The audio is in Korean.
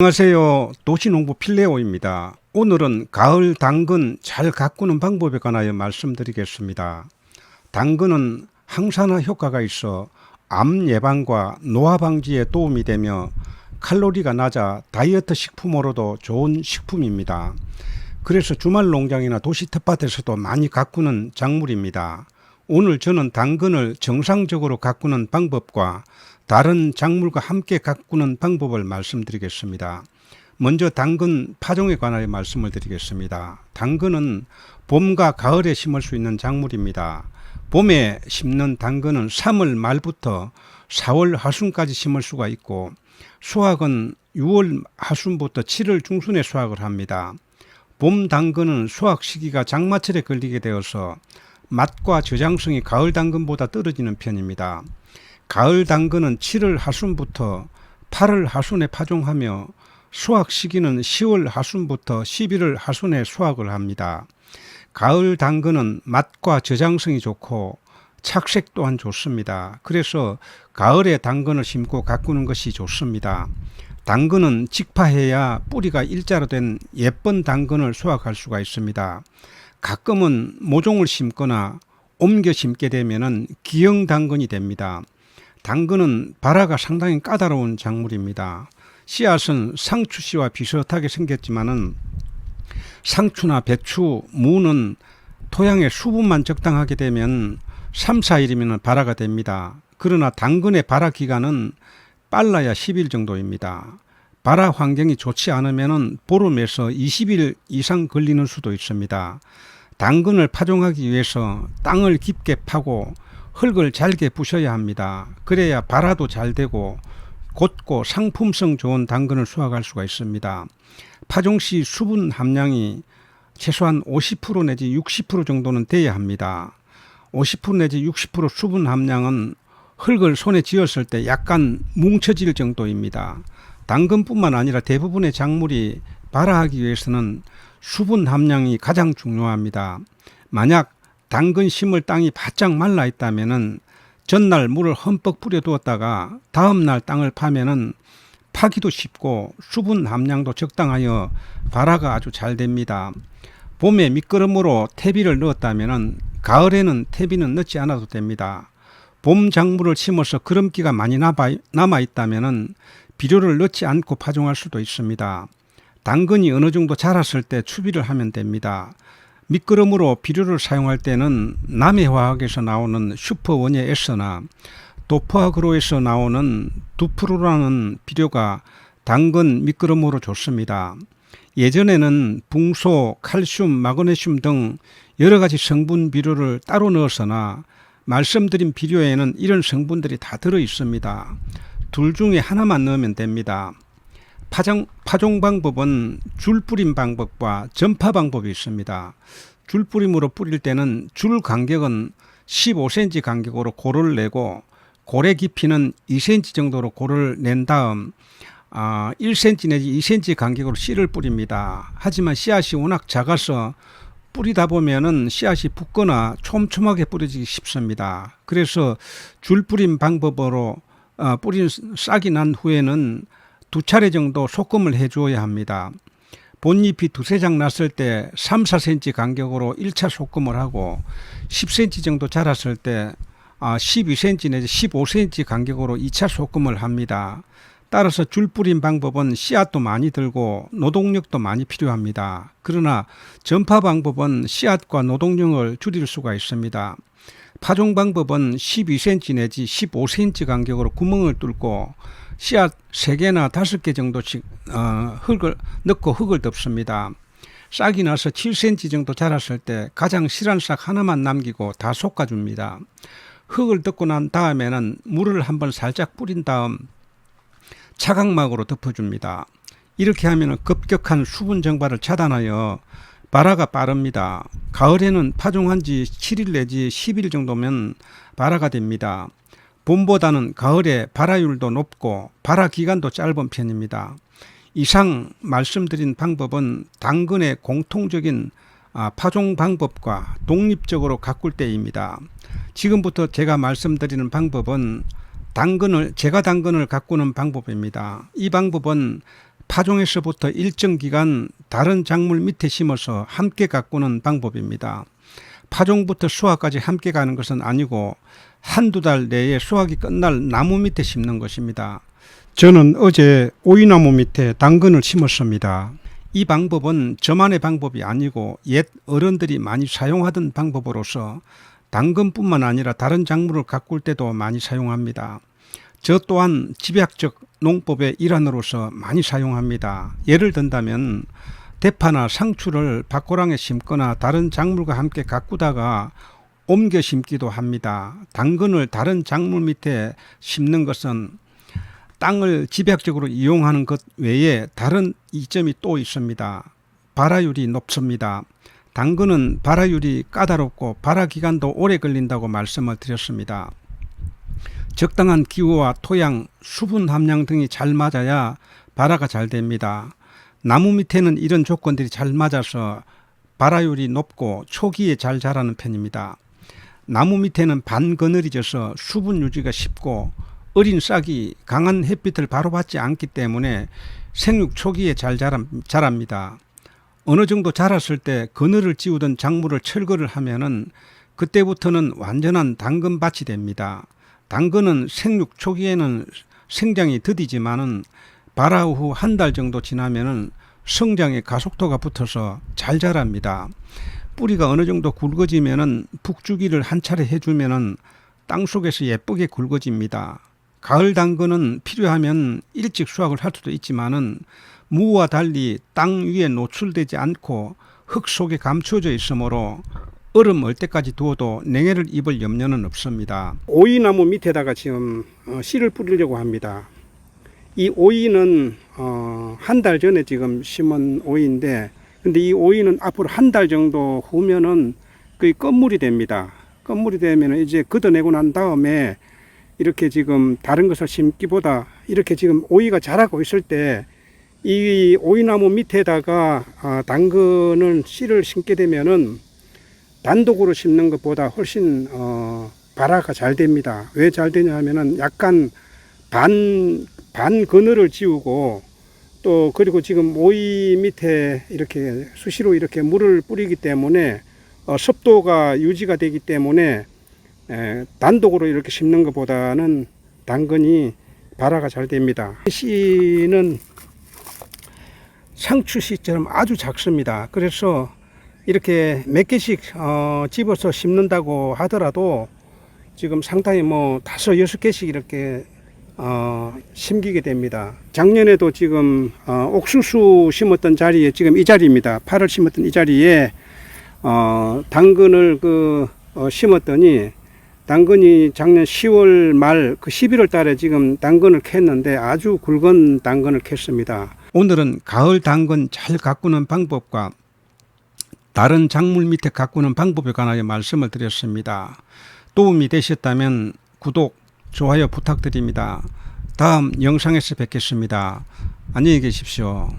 안녕하세요. 도시농부 필레오입니다. 오늘은 가을 당근 잘 가꾸는 방법에 관하여 말씀드리겠습니다. 당근은 항산화 효과가 있어 암 예방과 노화 방지에 도움이 되며 칼로리가 낮아 다이어트 식품으로도 좋은 식품입니다. 그래서 주말 농장이나 도시 텃밭에서도 많이 가꾸는 작물입니다. 오늘 저는 당근을 정상적으로 가꾸는 방법과 다른 작물과 함께 가꾸는 방법을 말씀드리겠습니다. 먼저 당근 파종에 관하여 말씀을 드리겠습니다. 당근은 봄과 가을에 심을 수 있는 작물입니다. 봄에 심는 당근은 3월 말부터 4월 하순까지 심을 수가 있고 수확은 6월 하순부터 7월 중순에 수확을 합니다. 봄 당근은 수확 시기가 장마철에 걸리게 되어서 맛과 저장성이 가을 당근보다 떨어지는 편입니다. 가을 당근은 7월 하순부터 8월 하순에 파종하며 수확 시기는 10월 하순부터 11월 하순에 수확을 합니다. 가을 당근은 맛과 저장성이 좋고 착색 또한 좋습니다. 그래서 가을에 당근을 심고 가꾸는 것이 좋습니다. 당근은 직파해야 뿌리가 일자로 된 예쁜 당근을 수확할 수가 있습니다. 가끔은 모종을 심거나 옮겨 심게 되면은 기형 당근이 됩니다. 당근은 발화가 상당히 까다로운 작물입니다. 씨앗은 상추씨와 비슷하게 생겼지만은 상추나 배추, 무는 토양의 수분만 적당하게 되면 3, 4일이면 발화가 됩니다. 그러나 당근의 발화 기간은 빨라야 10일 정도입니다. 발화 환경이 좋지 않으면 보름에서 20일 이상 걸리는 수도 있습니다. 당근을 파종하기 위해서 땅을 깊게 파고 흙을 잘게 부셔야 합니다. 그래야 발화도 잘 되고 곧고 상품성 좋은 당근을 수확할 수가 있습니다. 파종 시 수분 함량이 최소한 50% 내지 60% 정도는 돼야 합니다. 50% 내지 60% 수분 함량은 흙을 손에 쥐었을 때 약간 뭉쳐질 정도입니다. 당근뿐만 아니라 대부분의 작물이 발화하기 위해서는 수분 함량이 가장 중요합니다. 만약 당근 심을 땅이 바짝 말라 있다면은 전날 물을 흠뻑 뿌려 두었다가 다음 날 땅을 파면은 파기도 쉽고 수분 함량도 적당하여 발화가 아주 잘 됩니다. 봄에 미끄럼으로 퇴비를 넣었다면은 가을에는 퇴비는 넣지 않아도 됩니다. 봄 작물을 심어서 그름기가 많이 남아 있다면은 비료를 넣지 않고 파종할 수도 있습니다. 당근이 어느 정도 자랐을 때 추비를 하면 됩니다. 미끄럼으로 비료를 사용할 때는 남해화학에서 나오는 슈퍼원예 S나 도프아그로에서 나오는 두프로라는 비료가 당근 미끄럼으로 좋습니다. 예전에는 붕소, 칼슘, 마그네슘 등 여러 가지 성분 비료를 따로 넣었으나 말씀드린 비료에는 이런 성분들이 다 들어 있습니다. 둘 중에 하나만 넣으면 됩니다. 파종, 파종 방법은 줄 뿌림 방법과 전파 방법이 있습니다. 줄 뿌림으로 뿌릴 때는 줄 간격은 15cm 간격으로 고를 내고 고래 깊이는 2cm 정도로 고를 낸 다음 아, 1cm 내지 2cm 간격으로 씨를 뿌립니다. 하지만 씨앗이 워낙 작아서 뿌리다 보면은 씨앗이 붓거나 촘촘하게 뿌려지기 쉽습니다. 그래서 줄 뿌림 방법으로 어, 뿌린 싹이 난 후에는 두 차례 정도 소금을 해 주어야 합니다. 본잎이 두세 장 났을 때 3, 4cm 간격으로 1차 소금을 하고 10cm 정도 자랐을 때 12cm 아, 내지 15cm 간격으로 2차 소금을 합니다. 따라서 줄 뿌린 방법은 씨앗도 많이 들고 노동력도 많이 필요합니다. 그러나 전파 방법은 씨앗과 노동력을 줄일 수가 있습니다. 파종 방법은 12cm 내지 15cm 간격으로 구멍을 뚫고 씨앗 3개나 5개 정도씩 어, 흙을 넣고 흙을 덮습니다. 싹이 나서 7cm 정도 자랐을 때 가장 실한 싹 하나만 남기고 다 솎아줍니다. 흙을 덮고 난 다음에는 물을 한번 살짝 뿌린 다음 차각막으로 덮어줍니다. 이렇게 하면 급격한 수분 증발을 차단하여 발화가 빠릅니다. 가을에는 파종한 지 7일 내지 10일 정도면 발화가 됩니다. 봄보다는 가을에 발화율도 높고 발화 기간도 짧은 편입니다. 이상 말씀드린 방법은 당근의 공통적인 아, 파종 방법과 독립적으로 가꿀 때입니다. 지금부터 제가 말씀드리는 방법은 당근을 제가 당근을 가꾸는 방법입니다. 이 방법은 파종에서부터 일정 기간 다른 작물 밑에 심어서 함께 가꾸는 방법입니다. 파종부터 수확까지 함께 가는 것은 아니고 한두 달 내에 수확이 끝날 나무 밑에 심는 것입니다. 저는 어제 오이나무 밑에 당근을 심었습니다. 이 방법은 저만의 방법이 아니고 옛 어른들이 많이 사용하던 방법으로서 당근뿐만 아니라 다른 작물을 가꿀 때도 많이 사용합니다. 저 또한 집약적 농법의 일환으로서 많이 사용합니다. 예를 든다면 대파나 상추를 밭고랑에 심거나 다른 작물과 함께 가꾸다가 옮겨 심기도 합니다. 당근을 다른 작물 밑에 심는 것은 땅을 집약적으로 이용하는 것 외에 다른 이점이 또 있습니다. 발화율이 높습니다. 당근은 발화율이 까다롭고 발화 기간도 오래 걸린다고 말씀을 드렸습니다. 적당한 기후와 토양, 수분 함량 등이 잘 맞아야 발화가 잘 됩니다. 나무 밑에는 이런 조건들이 잘 맞아서 발화율이 높고 초기에 잘 자라는 편입니다. 나무 밑에는 반그늘이 져서 수분 유지가 쉽고 어린 싹이 강한 햇빛을 바로 받지 않기 때문에 생육 초기에 잘 자랍니다. 어느 정도 자랐을 때 그늘을 찌우던 작물을 철거를 하면은 그때부터는 완전한 당근밭이 됩니다. 당근은 생육 초기에는 생장이 더디지만은 발화 후 한 달 정도 지나면은 성장에 가속도가 붙어서 잘 자랍니다. 뿌리가 어느 정도 굵어지면은 북주기를 한 차례 해주면은 땅 속에서 예쁘게 굵어집니다. 가을 당근은 필요하면 일찍 수확을 할 수도 있지만은 무와 달리 땅 위에 노출되지 않고 흙 속에 감추어져 있으므로 얼음 얼 때까지 두어도 냉해를 입을 염려는 없습니다. 오이나무 밑에다가 지금 어, 씨를 뿌리려고 합니다. 이 오이는 어, 한 달 전에 지금 심은 오이인데 근데 이 오이는 앞으로 한 달 정도 후면은 거의 껌물이 됩니다. 껌물이 되면 이제 걷어내고 난 다음에 이렇게 지금 다른 것을 심기보다 이렇게 지금 오이가 자라고 있을 때 이 오이나무 밑에다가 아, 당근을 씨를 심게 되면은 단독으로 심는 것보다 훨씬 어, 발화가 잘 됩니다. 왜 잘 되냐 하면은 약간 반, 반 그늘을 지우고 또 그리고 지금 오이 밑에 이렇게 수시로 이렇게 물을 뿌리기 때문에 어, 습도가 유지가 되기 때문에 에, 단독으로 이렇게 심는 것보다는 당근이 발화가 잘 됩니다. 씨는 상추 씨처럼 아주 작습니다. 그래서 이렇게 몇 개씩 어, 집어서 심는다고 하더라도 지금 상당히 뭐 다섯 여섯 개씩 이렇게 어, 심기게 됩니다. 작년에도 지금 어, 옥수수 심었던 자리에 지금 이 자리입니다. 파를 심었던 이 자리에 어, 당근을 그 어, 심었더니 당근이 작년 10월 말 그 11월 달에 지금 당근을 캤는데 아주 굵은 당근을 캤습니다. 오늘은 가을 당근 잘 가꾸는 방법과 다른 작물 밑에 가꾸는 방법에 관하여 말씀을 드렸습니다. 도움이 되셨다면 구독, 좋아요 부탁드립니다. 다음 영상에서 뵙겠습니다. 안녕히 계십시오.